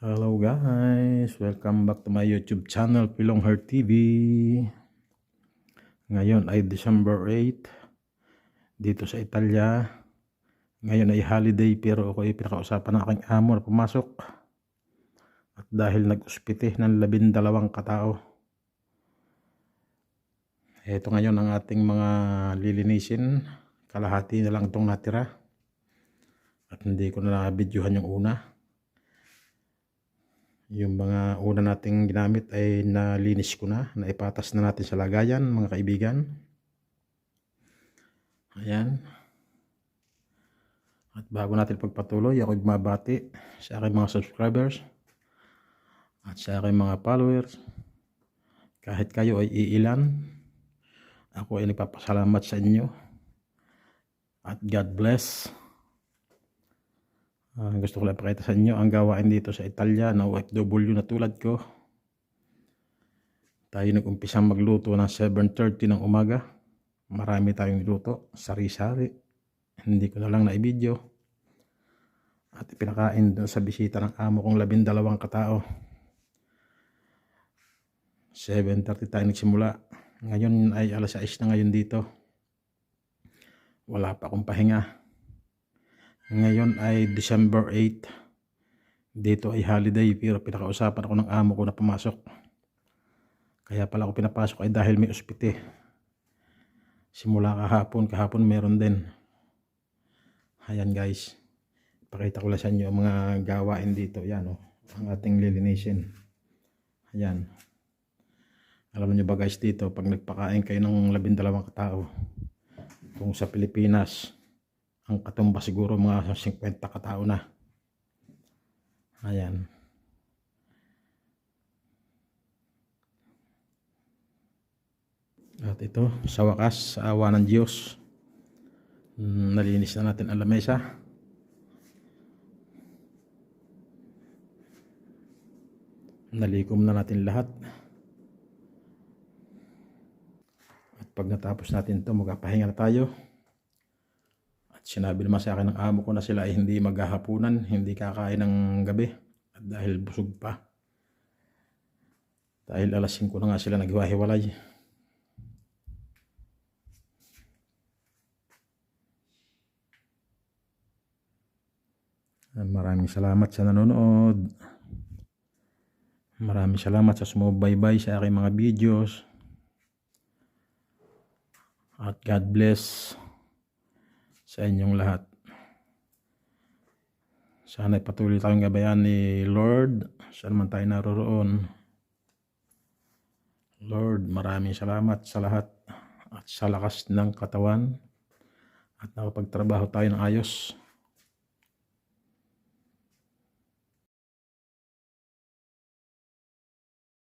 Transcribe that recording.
Hello guys, welcome back to my YouTube channel Pilong Heart TV. Ngayon ay December 8 dito sa Italia. Ngayon ay holiday pero ako ay pinakausapan ng aking amo na pumasok. At dahil nag-uspite ng labindalawang katao. Ito ngayon ang ating mga lilinisin. Kalahati na lang itong natira. At hindi ko na videohan yung una. Yung mga una nating ginamit ay nalinis ko na. Naipatas na natin sa lagayan mga kaibigan. Ayan. At bago natin pagpatuloy, ako bumabati sa aking mga subscribers at sa aking mga followers. Kahit kayo ay iilan, ako ay nagpapasalamat sa inyo. At God bless. Ah, gusto ko lang pakita sa inyo ang gawain dito sa Italia na OFW na tulad ko. Tayo nag-umpisang magluto ng 7.30 ng umaga. Marami tayong niluto, sari-sari. Hindi ko na lang na-video. At pinakain doon sa bisita ng amo kong labindalawang katao. 7.30 tayo nagsimula. Ngayon ay alas 6 na ngayon dito. Wala pa akong pahinga. Ngayon ay December 8. Dito ay holiday pero pinakausapan ako ng amo ko na pumasok. Kaya pala ako pinapasok ay dahil may ospite. Simula kahapon, kahapon meron din. Ayan guys. Pakita ko lang sa inyo ang mga gawain dito. Yan o. Ang ating lilinisin. Ayan. Alam niyo ba guys dito, pag nagpakain kayo ng labindalawang katao, kung sa Pilipinas, ang katumba siguro mga 50 katao na. Ayan. At ito, sa wakas, sa awa ng Diyos, mm, nalinis na natin ang lamesa. Nalikom na natin lahat. At pag natapos natin ito, magpapahinga na tayo. Sinabi naman sa akin ng amo ko na sila ay hindi maghahapunan, hindi kakain ng gabi. At dahil busog pa. Dahil alas 5 na nga sila naghiwa-hiwalay. At Maraming salamat sa nanonood. Maraming salamat sa sumubaybay sa aking mga videos. At God bless sa inyong lahat. Sana patuloy tayong gabayan ni Lord. Saan man tayo naroroon. Lord, maraming salamat sa lahat at sa lakas ng katawan at nakapagtrabaho tayo ng ayos.